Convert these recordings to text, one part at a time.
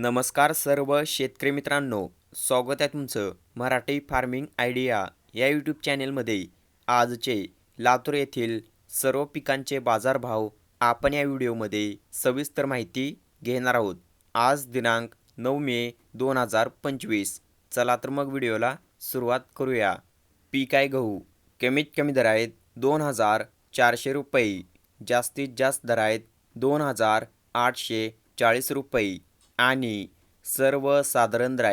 नमस्कार सर्व शेतकरी मित्रांनो स्वागत आहे तुमचं मराठी फार्मिंग आयडिया या यूट्यूब चॅनेलमध्ये. आजचे लातूर येथील सर्व पिकांचे बाजारभाव आपण या व्हिडिओमध्ये सविस्तर माहिती घेणार आहोत. आज दिनांक नऊ मे दोन हजार पंचवीस. चला तर मग व्हिडिओला सुरुवात करूया. पीक आहे गहू. कमीत कमी दर आहेत दोन हजार चारशे रुपये. जास्तीत जास्त दर आहेत दोन हजार आठशे चाळीस रुपये. आणि सर्वसाधारण दर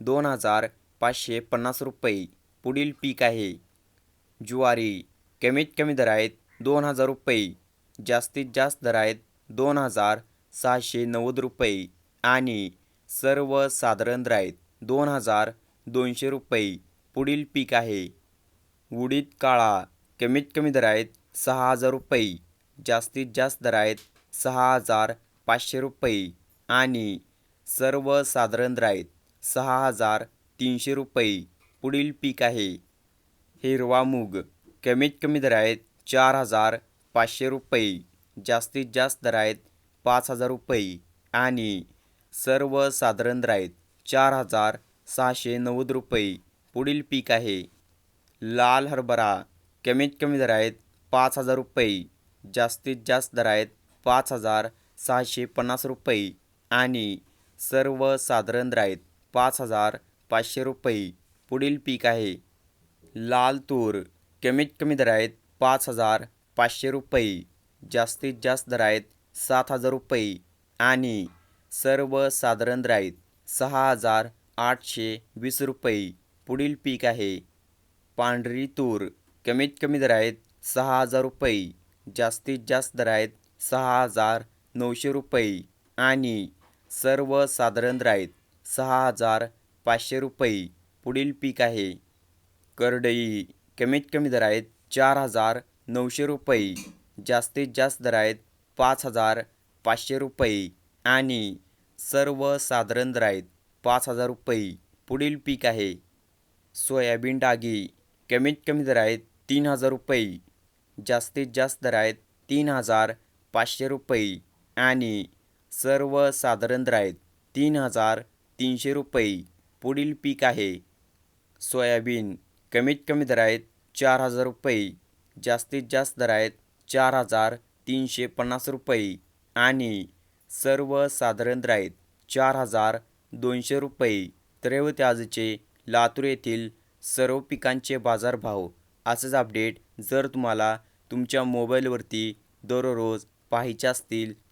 दोन हजार पाचशे पन्नास रुपये पुढील पीक आहे. ज्वारी कमीत कमी दर आहेत दोन हजार रुपये जास्तीत जास्त दर आहेत दोन हजार सहाशे नव्वद रुपये आणि सर्वसाधारण दर दोन हजार दोनशे रुपये पुढील पीक आहे. उडीद काळा कमीत कमी दर आहेत सहा हजार रुपये जास्तीत जास्त दर आहेत सहा हजार पाचशे रुपये आणि सर्वसाधारण साधारण आहेत सहा हजार तीनशे रुपये पुढील पीक आहे. हिरवा मूग कमीत कमी दर आहेत चार हजार पाचशे रुपये जास्तीत जास्त दर आहेत पाच हजार रुपये आणि सर्वसाधारण दर आहेत चार हजार सहाशे नव्वद रुपये पुढील पीक आहे. लाल हरभरा कमीत कमी दर आहेत पाच हजार रुपये जास्तीत जास्त दर आहेत पाच हजार सहाशे पन्नास रुपये आणि सर्वसाधारण साधारण आहेत पाच हजार पाचशे रुपये पुढील पीक आहे. लाल तूर कमीत कमी दर आहेत पाच हजार पाचशे रुपये जास्तीत जास्त दर आहेत सात हजार रुपये आणि सर्वसाधारण साधारण आहेत सहा हजार आठशे वीस रुपये पुढील पीक आहे. पांढरी तूर कमीत कमी दर आहेत सहा हजार रुपये जास्तीत जास्त दर आहेत सहा हजार नऊशे रुपये आणि सर्वसाधारण साधारण आहेत सहा हजार पाचशे रुपये. पुढील पीक आहे. करडई. कमीत कमी दर आहेत चार हजार नऊशे रुपये. जास्तीत जास्त दर आहेत पाच हजार पाचशे रुपये. आणि सर्वसाधारण दर आहेत पाच हजार रुपये. पुढील पीक आहे. सोयाबीन डागी. कमीत कमी दर आहेत तीन हजार रुपये. जास्तीत जास्त दर आहेत तीन हजार पाचशे रुपये. आणि सर्वसाधारण साधारण आहेत तीन हजार तीनशे रुपये पुढील पीक आहे. सोयाबीन कमीत कमी दर आहेत चार हजार रुपये जास्तीत जास्त दर आहेत चार हजार तीनशे पन्नास रुपये आणि सर्वसाधारण साधारण आहेत चार हजार दोनशे रुपये. तर आजचे लातूर येथील सर्व पिकांचे बाजारभाव असंच अपडेट जर तुम्हाला तुमच्या मोबाईलवरती दररोज पाहायचे असतील